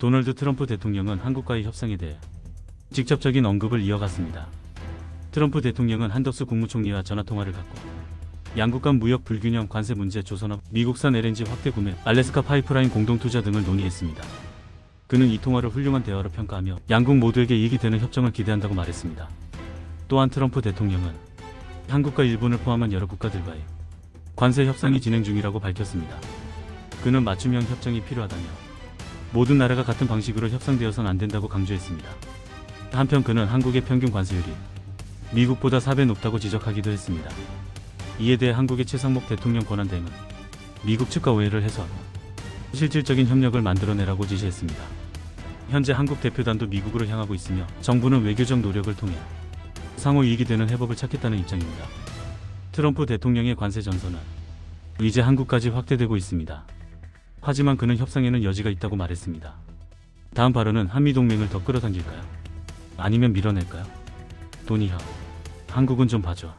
도널드 트럼프 대통령은 한국과의 협상에 대해 직접적인 언급을 이어갔습니다. 트럼프 대통령은 한덕수 국무총리와 전화통화를 갖고 양국 간 무역 불균형 관세 문제 조선업 미국산 LNG 확대 구매 알래스카 파이프라인 공동 투자 등을 논의했습니다. 그는 이 통화를 훌륭한 대화로 평가하며 양국 모두에게 이익이 되는 협정을 기대한다고 말했습니다. 또한 트럼프 대통령은 한국과 일본을 포함한 여러 국가들과의 관세 협상이 진행 중이라고 밝혔습니다. 그는 맞춤형 협정이 필요하다며 모든 나라가 같은 방식으로 협상되어선 안 된다고 강조했습니다. 한편 그는 한국의 평균 관세율이 미국보다 4배 높다고 지적하기도 했습니다. 이에 대해 한국의 최상목 대통령 권한대행은 미국 측과 오해를 해소하고 실질적인 협력을 만들어내라고 지시했습니다. 현재 한국 대표단도 미국으로 향하고 있으며 정부는 외교적 노력을 통해 상호 이익이 되는 해법을 찾겠다는 입장입니다. 트럼프 대통령의 관세 전선은 이제 한국까지 확대되고 있습니다. 하지만 그는 협상에는 여지가 있다고 말했습니다. 다음 발언은 한미동맹을 더 끌어당길까요? 아니면 밀어낼까요? 돈이야. 한국은 좀 봐줘.